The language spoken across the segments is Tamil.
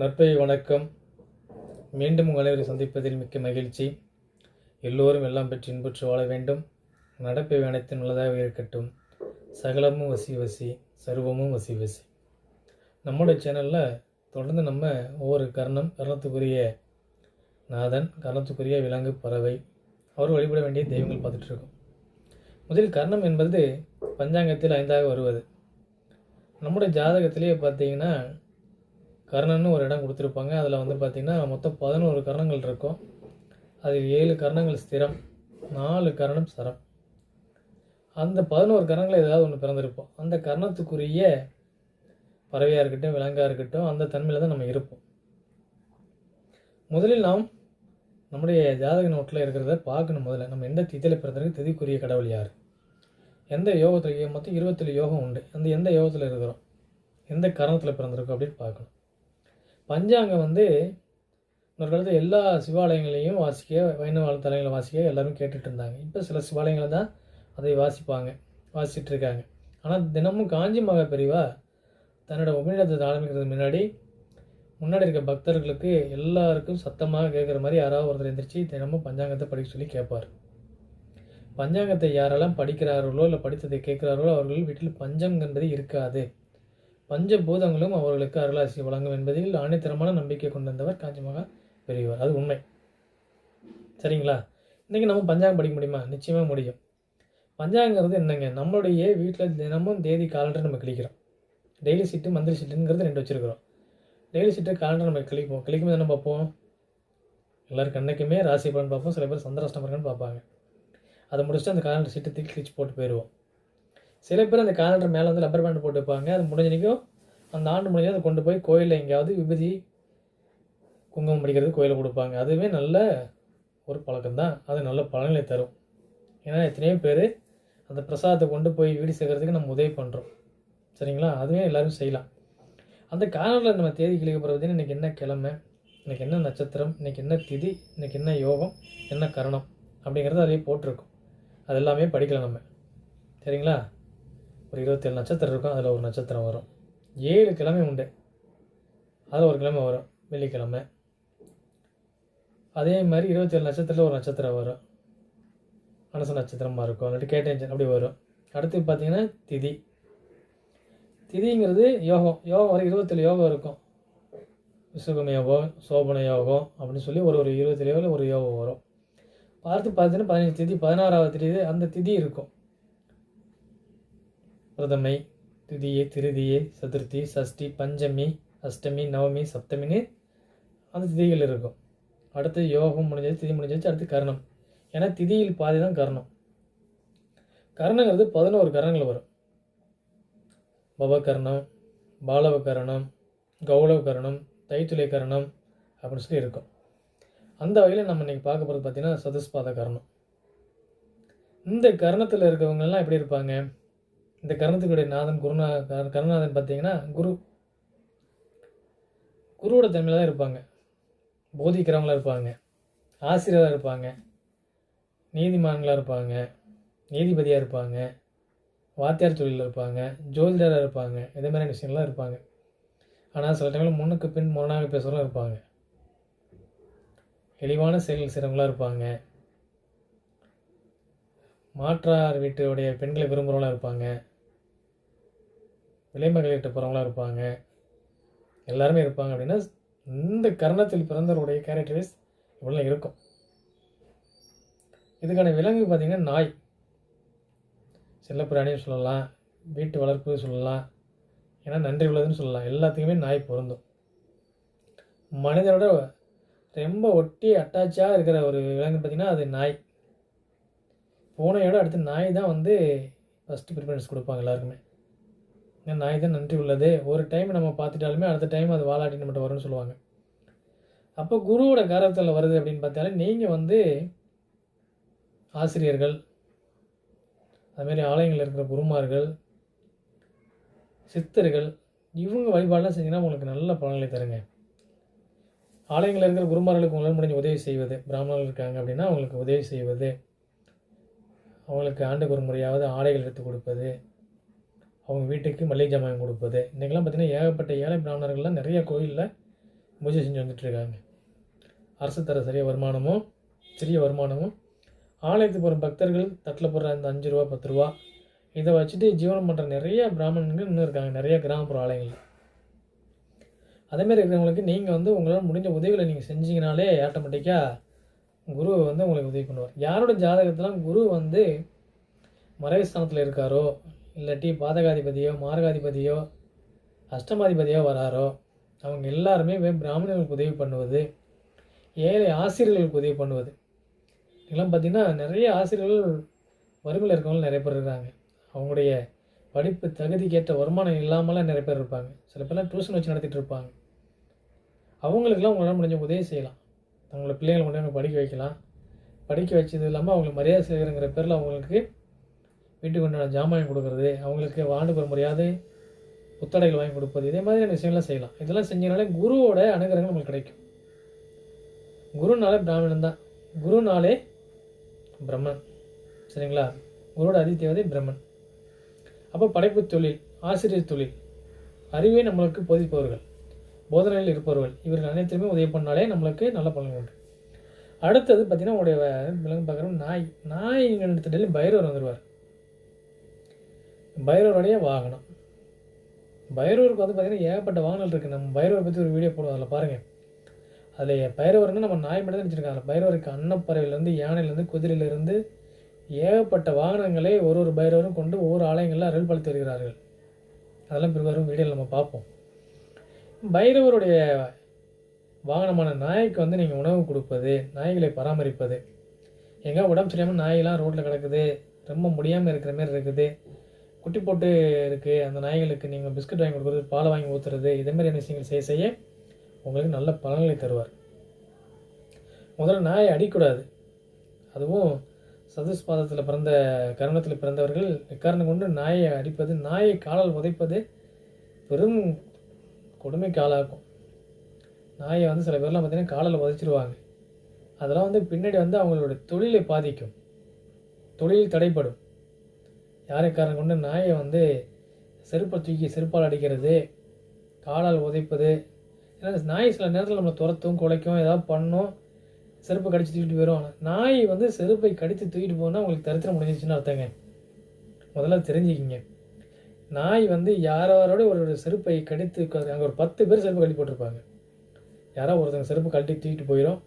நற்பை வணக்கம். மீண்டும் உங்கள் அனைவரை சந்திப்பதில் மிக்க மகிழ்ச்சி. எல்லோரும் எல்லாம் பெற்று இன்புற்று வாழ வேண்டும். நடப்பை அனைத்து நல்லதாக இருக்கட்டும். சகலமும் வசி வசி சர்வமும் வசி வசி. நம்மளுடைய சேனலில் தொடர்ந்து நம்ம ஒவ்வொரு கர்ணம் கர்ணத்துக்குரிய நாதன் கர்ணத்துக்குரிய விலங்கு பறவை அவர் வழிபட வேண்டிய தெய்வங்கள் பார்த்துட்ருக்கோம் முதலில் கர்ணம் என்பது பஞ்சாங்கத்தில் ஐந்தாக வருவது. நம்முடைய ஜாதகத்திலேயே பார்த்தீங்கன்னா கர்ணன்னு ஒரு இடம் கொடுத்துருப்பாங்க. அதில் வந்து பார்த்திங்கன்னா மொத்தம் பதினோரு கர்ணங்கள் இருக்கும். அதில் ஏழு கர்ணங்கள் ஸ்திரம் நாலு கர்ணம் சரம். அந்த பதினோரு கர்ணங்கள் ஏதாவது ஒன்று பிறந்திருப்போம். அந்த கர்ணத்துக்குரிய பறவையாக இருக்கட்டும் விலங்காக இருக்கட்டும் அந்த தன்மையில் தான் நம்ம இருப்போம். முதலில் நாம் நம்முடைய ஜாதக நோட்டில் இருக்கிறத பார்க்கணும் முதல்ல. நம்ம எந்த திதியில் பிறந்திருக்கு? திதிக்குரிய கடவுள் யார்? எந்த யோகத்தில் மொத்தம் இருபத்தேழு யோகம் உண்டு. அந்த எந்த யோகத்தில் இருக்கிறோம்? எந்த கரணத்தில் பிறந்திருக்கோம் அப்படின்னு பார்க்கணும். பஞ்சாங்கம் வந்து ஒரு காலத்தில் எல்லா சிவாலயங்களையும் வாசிக்க வைணவ தலைங்களை வாசிக்க எல்லாரும் கேட்டுட்டு இருந்தாங்க. இப்போ சில சிவாலயங்களை தான் அதை வாசிப்பாங்க வாசிச்சுட்டு இருக்காங்க. ஆனால் தினமும் காஞ்சி மகா பெரிவா தன்னோட உபநிடத்தை ஆரம்பிக்கிறதுக்கு முன்னாடி முன்னாடி இருக்க பக்தர்களுக்கு எல்லாருக்கும் சத்தமாக கேட்குற மாதிரி யாராவது ஒருத்தர் எந்திரிச்சு தினமும் பஞ்சாங்கத்தை படிக்க சொல்லி கேட்பார் பஞ்சாங்கத்தை யாரெல்லாம் படிக்கிறார்களோ இல்லை படித்ததை கேட்குறார்களோ அவர்கள் வீட்டில் பஞ்சம் என்பது இருக்காது. பஞ்சபூதங்களும் அவர்களுக்கு அருளாசி வழங்கும் என்பதில் ஆணைத்தரமான நம்பிக்கை கொண்டிருந்தவர் காஞ்சிமகா பெரியவர். அது உண்மை. சரிங்களா? இன்றைக்கி நம்ம பஞ்சாங்கம் படிக்க முடியுமா? நிச்சயமாக முடியும். பஞ்சாங்கிறது என்னங்க? நம்மளுடைய வீட்டில் தினமும் தேதி காலண்டர் நம்ம கிளிக்கிறோம் டெய்லி சீட்டு மந்திரி சீட்டுங்கிறது ரெண்டு வச்சுருக்கிறோம். டெய்லி சீட்டு காலண்டர் நம்ம கிளிப்போம் கிளிக்கும் என்ன பார்ப்போம்? எல்லாருக்கும் அன்றைக்குமே ராசி பலன் பார்ப்போம். சில பேர் சந்திராஷ்டம் இருக்கான்னு பார்ப்பாங்க. அதை முடிச்சுட்டு அந்த காலண்டர் சீட்டை தூக்கி கிழிச்சு போட்டு போயிடுவோம். சில பேர் அந்த காலண்டர் மேலே வந்து ரப்பர் பேண்ட் போட்டு வைப்பாங்க அது முடிஞ்சனைக்கும் அந்த ஆண்டு முடிஞ்சு அதை கொண்டு போய் கோயிலில் எங்கேயாவது விபதி குங்குமம் படிக்கிறது கோயிலில் கொடுப்பாங்க. அதுவே நல்ல ஒரு பழக்கம்தான். அது நல்ல பலன்களை தரும். ஏன்னா எத்தனையோ பேர் அந்த பிரசாதத்தை கொண்டு போய் வீடு சேர்க்கறதுக்கு நம்ம உதவி பண்ணுறோம் சரிங்களா? அதுவே எல்லோரும் செய்யலாம். அந்த காலண்டரில் நம்ம தேதி கிளிக்க போகிறது இன்றைக்கி என்ன கிழமை இன்றைக்கி என்ன நட்சத்திரம் இன்றைக்கி என்ன திதி இன்றைக்கி என்ன யோகம் என்ன கரணம் அப்படிங்கிறது அதிலே போட்டிருக்கும். அது எல்லாமே படிக்கலாம் நம்ம. சரிங்களா? ஒரு இருபத்தேழு நட்சத்திரம் இருக்கும் அதில் ஒரு நட்சத்திரம் வரும். ஏழு கிழமை உண்டு. அதில் ஒரு கிழமை வரும் வெள்ளிக்கிழமை. அதே மாதிரி இருபத்தேழு நட்சத்திரத்தில் ஒரு நட்சத்திரம் வரும். மனசு நட்சத்திரமாக இருக்கும் இல்லாட்டி கேட்டேன் அப்படி வரும். அடுத்து பார்த்திங்கன்னா திதி. திதிங்கிறது யோகம் யோகம் வர இருபத்தேழு யோகம் இருக்கும். விசுகம யோகம் சோபன யோகம் அப்படின்னு சொல்லி ஒரு ஒரு இருபத்தேழு யோகம் ஒரு யோகம் வரும். பார்த்து பார்த்தீங்கன்னா பதினஞ்சு திதி பதினாறாவது திதி அந்த திதி இருக்கும். பிரதமை திதியை திருதியை சதுர்த்தி சஷ்டி பஞ்சமி அஷ்டமி நவமி சப்தமின்னு அந்த திதிகள் இருக்கும். அடுத்து யோகம் முடிஞ்சது திதி முடிஞ்சிச்சு அடுத்து கர்ணம். ஏன்னா திதியில் பாதி தான் கர்ணம். கர்ணங்கிறது பதினோரு கரணங்கள் வரும். பவகர்ணம் பாலவ கரணம் தைத்துலை கரணம் கரணம் அப்படின்னு சொல்லி இருக்கும். அந்த வகையில் நம்ம இன்றைக்கி பார்க்க போகிறது பார்த்திங்கன்னா சதுஸ்பாத கரணம். இந்த கரணத்தில் இருக்கவங்கெல்லாம் எப்படி இருப்பாங்க? இந்த கரணத்துக்குடைய நாதன் குருநா கருணாதன் பார்த்தீங்கன்னா குரு குருவோட தன்மையில் தான் இருப்பாங்க. போதிக்கிறவங்களாக இருப்பாங்க. ஆசிரியராக இருப்பாங்க. நீதிமான்களாக இருப்பாங்க. நீதிபதியாக இருப்பாங்க. வாத்தியார் தொழிலில் இருப்பாங்க. ஜோதிடராக இருப்பாங்க. இதே மாதிரியான விஷயங்கள்லாம் இருப்பாங்க. ஆனால் சில டைமில் முன்னுக்கு பின் முரணாக பேசுகிறவங்களும் இருப்பாங்க. தெளிவான செயல்கள் செய்கிறவங்களாம் இருப்பாங்க. மாற்றார் வீட்டுடைய பெண்களை விரும்புகிறவங்களாம் இருப்பாங்க. விலைமகளிர்கிட்ட போகிறவங்களாம் இருப்பாங்க. எல்லாருமே இருப்பாங்க அப்படின்னா இந்த கர்ணத்தில் பிறந்தவருடைய கேரக்டரிஸ் இவ்வளோ இருக்கும். இதுக்கான விலங்கு பார்த்திங்கன்னா நாய். செல்லப்பிராணின்னு சொல்லலாம் வீட்டு வளர்ப்பு சொல்லலாம் ஏன்னா நன்றி உள்ளதுன்னு சொல்லலாம். எல்லாத்துக்குமே நாய் பொருந்தும். மனிதனோட ரொம்ப ஒட்டி அட்டாச்சாக இருக்கிற ஒரு விலங்கு பார்த்திங்கன்னா அது நாய். பூனையோட அடுத்து நாய் தான் வந்து ஃபஸ்ட்டு ப்ரிஃபரன்ஸ் கொடுப்பாங்க எல்லாருக்குமே. ஏன்னா நாய் தான் நன்றி உள்ளது. ஒரு டைம் நம்ம பார்த்துட்டாலுமே அடுத்த டைம் அது வாலாட்டி நம்மகிட்ட வரும்னு சொல்லுவாங்க. அப்போ குருவோட காரத்தில் வருது அப்படின்னு பார்த்தாலே நீங்கள் வந்து ஆசிரியர்கள் அதுமாரி ஆலயங்களில் இருக்கிற குருமார்கள் சித்தர்கள் இவங்க வழிபாடெலாம் செஞ்சிங்கன்னா உங்களுக்கு நல்ல பலன்களை தருங்க. ஆலயங்களில் இருக்கிற குருமார்களுக்கு உங்களால் முடிஞ்ச உதவி செய்வது பிராமணர்கள் இருக்காங்க அப்படின்னா அவங்களுக்கு உதவி செய்வது. அவங்களுக்கு ஆண்டுக்கு ஒரு முறையாவது ஆடைகள் எடுத்து கொடுப்பது அவங்க வீட்டுக்கு மளிகை ஜாமான் கொடுப்பது. இன்றைக்கெல்லாம் பார்த்திங்கன்னா ஏகப்பட்ட ஏழை பிராமணர்கள்லாம் நிறைய கோயிலில் பூஜை செஞ்சு வந்துட்டுருக்காங்க. அரசு தர சரிய வருமானமும் சிறிய வருமானமும் ஆலயத்துக்கு போகிற பக்தர்கள் தட்டில் போடுற அந்த அஞ்சு ரூபா பத்து ரூபா இதை வச்சுட்டு ஜீவனம் பண்ணுற நிறைய பிராமணர்கள் இன்னும் இருக்காங்க நிறைய கிராமப்புற ஆலயங்கள். அதேமாரி இருக்கிறவங்களுக்கு நீங்கள் வந்து உங்களால் முடிஞ்ச உதவிகளை நீங்கள் செஞ்சீங்கனாலே ஆட்டோமேட்டிக்காக குரு வந்து உங்களுக்கு உதவி பண்ணுவார். யாரோட ஜாதகத்திலாம் குரு வந்து மறைவுஸ்தானத்தில் இருக்காரோ இல்லாட்டி பாதகாதிபதியோ மார்காதிபதியோ அஷ்டமாதிபதியோ வராரோ அவங்க எல்லாருமே பிராமணர்களுக்கு உதவி பண்ணுவது ஏழை ஆசிரியர்களுக்கு உதவி பண்ணுவது. இதெல்லாம் பார்த்திங்கன்னா நிறைய ஆசிரியர்கள் வறுமையில் இருக்கவங்க நிறைய பேர் இருக்காங்க. அவங்களுடைய படிப்பு தகுதிக்கேற்ற வருமானம் இல்லாமலாம் நிறைய பேர் இருப்பாங்க. சில பேர்லாம் டியூஷன் வச்சு நடத்திட்டு இருப்பாங்க. அவங்களுக்கெல்லாம் உங்களால் முடிஞ்ச உதவி செய்யலாம். அவங்கள பிள்ளைங்களை கொண்டு வந்து படிக்க வைக்கலாம். படிக்க வச்சது இல்லாமல் அவங்களுக்கு மரியாதை செய்கிறங்கிற பேரில் அவங்களுக்கு வீட்டுக்கு உண்டான ஜாமான் கொடுக்குறது அவங்களுக்கு வாண்டு ஒரு முறையாவது புத்தடைகள் வாங்கி கொடுப்பது இதே மாதிரியான விஷயங்கள்லாம் செய்யலாம். இதெல்லாம் செஞ்சனாலே குருவோட அனுகிரகங்கள் நம்மளுக்கு கிடைக்கும். குருனாலே பிராமணன் தான். குருனாலே பிரம்மன். சரிங்களா? குருவோட அதித்தேவதை பிரம்மன். அப்போ படைப்பு தொழில் ஆசிரியர் தொழில் அறிவே நம்மளுக்கு போதிப்பவர்கள். போதனையில் இருப்பவர்கள். இவர்கள் அனைத்துமே உதவி பண்ணாலே நம்மளுக்கு நல்ல பலன் உண்டு. அடுத்தது பார்த்தீங்கன்னா உடைய விலங்கு பார்க்குறோம் நாய். நாய் எடுத்துட்டு பைரவர் வந்துடுவார் பைரவருடைய வாகனம். பைரவருக்கு வந்து பார்த்திங்கன்னா ஏகப்பட்ட வாகனம் இருக்குது நம்ம பைரவரை பற்றி ஒரு வீடியோ போடுவோம் அதில் பாருங்கள் அதில் பைரவர்னு நம்ம நாய் மட்டும் தான் வச்சுருக்காங்க பைரவருக்கு அன்னப்பறவையிலேருந்து யானையிலேருந்து குதிரையிலேருந்து ஏகப்பட்ட வாகனங்களை ஒரு ஒரு பைரவரும் கொண்டு ஒவ்வொரு ஆலயங்களில் அருள்படுத்தி வருகிறார்கள். அதெல்லாம் பிறவரும் வீடியோவில் நம்ம பார்ப்போம். பைரவருடைய வாகனமான நாய்க்கு வந்து நீங்கள் உணவு கொடுப்பது நாய்களை பராமரிப்பது. எங்கே உடம்பு சரியாமல் நாயெல்லாம் ரோட்டில் கிடக்குது ரொம்ப முடியாமல் இருக்கிற மாதிரி இருக்குது. குட்டி போட்டு இருக்குது அந்த நாய்களுக்கு நீங்கள் பிஸ்கட் வாங்கி கொடுக்குறது பாலை வாங்கி ஊற்றுறது இதே விஷயங்கள் செய்ய செய்ய உங்களுக்கு நல்ல பலன்களை தருவார். முதல்ல நாயை அடிக்கூடாது அதுவும் சதுஸ்பாதத்தில் பிறந்த கருணத்தில் பிறந்தவர்கள் எக்காரணம் கொண்டு நாயை அடிப்பது நாயை காலால் உதைப்பது பெரும் கொடுமைக்கு ஆளாகும் நாயை வந்து சில பேர்லாம் பார்த்திங்கன்னா காலில் உதைச்சிருவாங்க அதெல்லாம் வந்து பின்னாடி வந்து அவங்களோட தொழிலை பாதிக்கும். தொழில் தடைப்படும் யாரை காரணம் கொண்டு நாயை வந்து செருப்பை தூக்கி செருப்பால் அடிக்கிறது காலால் உதைப்பது ஏன்னா நாய் சில நேரத்தில் நம்மளை துரத்தும் குலைக்கும் ஏதாவது பண்ணும் செருப்பை கடிச்சு தூக்கிட்டு போயிடும் நாய் வந்து செருப்பை கடித்து தூக்கிட்டு போனால் உங்களுக்கு தரித்திரம் முடிஞ்சிச்சுன்னு அர்த்தங்க. முதல்ல தெரிஞ்சுக்கிங்க. நாய் வந்து யாரோட ஒரு செருப்பை கடித்து அங்கே ஒரு பத்து பேர் செருப்பு கழட்டி போட்டிருப்பாங்க. யாரோ ஒருத்தங்க செருப்பு கழட்டி தூக்கிட்டு போயிடும்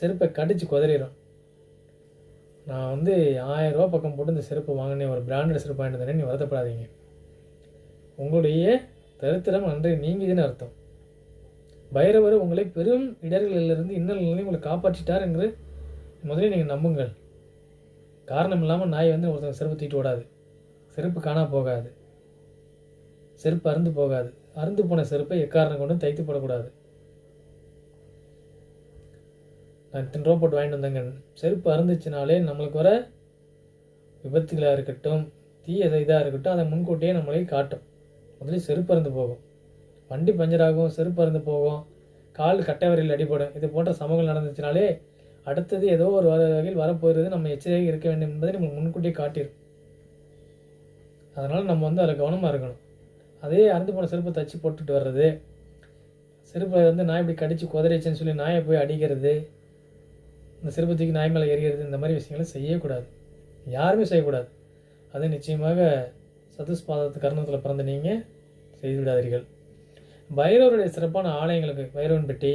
செருப்பை கடித்து குதறிடும் நான் வந்து ஆயிரம் ரூபா பக்கம் போட்டு இந்த செருப்பு வாங்கினேன். ஒரு பிராண்டட் செருப்பு வாங்கிட்டு நீ வருத்தப்படாதீங்க. உங்களுடைய தரித்திரம் அன்றை நீங்கிதுன்னு அர்த்தம். பைரவர் உங்களை பெரும் இடர்களிலிருந்து இன்னல்களிலிருந்து உங்களை காப்பாற்றிட்டார் என்று முதலில் நீங்கள் நம்புங்கள். காரணம் இல்லாமல் நாய் வந்து ஒருத்தங்க செருப்பு தூக்கிட்டு ஓடாது. செருப்பு காணா போகாது. செருப்பு அருந்து போகாது. அருந்து போன செருப்பை எக்காரணம் கொண்டும் தைத்து போடக்கூடாது. நான் இத்தனை ரூபா போட்டு வாங்கிட்டு வந்தேங்க. செருப்பு அருந்துச்சுனாலே நம்மளுக்கு வர விபத்துகளாக இருக்கட்டும் தீய இதாக இருக்கட்டும் அதை முன்கூட்டியே நம்மளை காட்டும். முதலில் செருப்பு அருந்து போகும். வண்டி பஞ்சர் ஆகும் செருப்பு அருந்து போகும். கால் கட்டை வரையில் அடிபடும். இது போன்ற சமூகங்கள் நடந்துச்சுனாலே அடுத்தது ஏதோ ஒரு வர வகையில் வரப்போகிறது நம்ம எச்சரிக்கையாக இருக்க வேண்டும் என்பதை நம்மளுக்கு முன்கூட்டியே காட்டிடும் அதனால் நம்ம வந்து அதில் கவனமாக இருக்கணும். அதே அறுந்து போன செருப்பை தச்சு போட்டுட்டு வர்றது. செருப்பை வந்து நாய் இப்படி கடிச்சு குதறிச்சுன்னு சொல்லி நாயை போய் அடிக்கிறது. இந்த செருப்பை தூக்கி நாய் மேலே எறிகிறது இந்த மாதிரி விஷயங்களை செய்யக்கூடாது. யாருமே செய்யக்கூடாது. அது நிச்சயமாக சதுஸ்பாதத்து கர்ணத்தில் பிறந்த நீங்கள் செய்து விடாதீர்கள். பைரவருடைய சிறப்பான ஆலயங்களுக்கு பைரவன் பெட்டி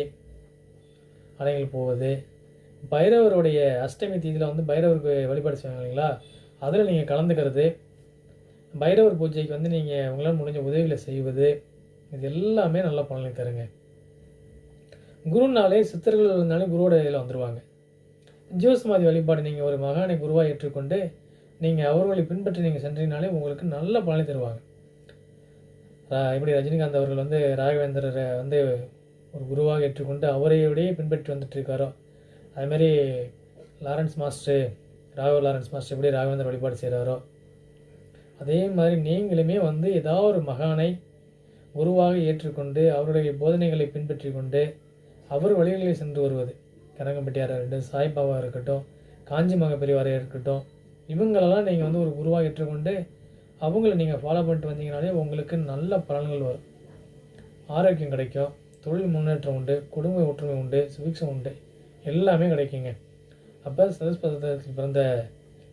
ஆலயங்கள் போவது. பைரவருடைய அஷ்டமி தீதியில் வந்து பைரவருக்கு வழிபாடு செய்வாங்க இல்லைங்களா? அதில் நீங்கள் கலந்துக்கிறது. பைரவர் பூஜைக்கு வந்து நீங்கள் உங்களால் முடிஞ்ச உதவிகளை செய்வது இது எல்லாமே நல்ல பலனை தருங்க. குருனாலே சித்தர்கள் இருந்தாலும் குருவோட இதில் வந்துடுவாங்க ஜீவசமாதி வழிபாடு நீங்கள் ஒரு மகானை குருவாக ஏற்றுக்கொண்டு நீங்கள் அவர்களை பின்பற்றி நீங்கள் சென்றீங்கனாலே உங்களுக்கு நல்ல பலனை தருவாங்க. ரா- எப்படி ரஜினிகாந்த் அவர்கள் வந்து ராகவேந்திரரை வந்து ஒரு குருவாக ஏற்றுக்கொண்டு அவரையோடையே பின்பற்றி வந்துட்டுருக்காரோ அதுமாரி Lawrence master Raghava Lawrence master எப்படி ராகவேந்தர் வழிபாடு செய்கிறாரோ அதே மாதிரி நீங்களுமே வந்து ஏதாவது ஒரு மகானை குருவாக ஏற்றுக்கொண்டு அவருடைய போதனைகளை பின்பற்றி கொண்டு அவர் வழிகளில் சென்று வருவது. கரங்கம்பட்டியாராக இருக்கட்டும் சாய்பாபா இருக்கட்டும் காஞ்சி மக இருக்கட்டும் இவங்களெல்லாம் நீங்கள் வந்து ஒரு குருவாக ஏற்றுக்கொண்டு அவங்கள நீங்கள் ஃபாலோ பண்ணிட்டு வந்தீங்கனாலே உங்களுக்கு நல்ல பலன்கள் வரும். ஆரோக்கியம் கிடைக்கும் தொழில் முன்னேற்றம் உண்டு குடும்ப ஒற்றுமை உண்டு சுபிக்ஷம் உண்டு எல்லாமே கிடைக்குங்க. அப்போ சதஸ்பதத்தில் பிறந்த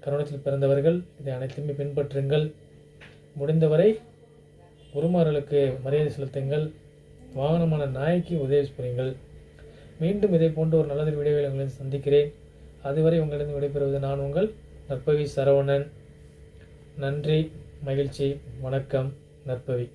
கருணத்தில் பிறந்தவர்கள் இதை அனைத்துமே பின்பற்றுங்கள். முடிந்தவரை குருமார்களுக்கு மரியாதை செலுத்துங்கள். வாகனமான நாய்க்கு உதவி புரியுங்கள். மீண்டும் இதை போன்ற ஒரு நல்லதொரு வீடியோவில் உங்களை சந்திக்கிறேன். அதுவரை உங்களிடம் விடைபெறுவது நான் உங்கள் நற்பவி சரவணன். நன்றி மகிழ்ச்சி வணக்கம் நற்பவி.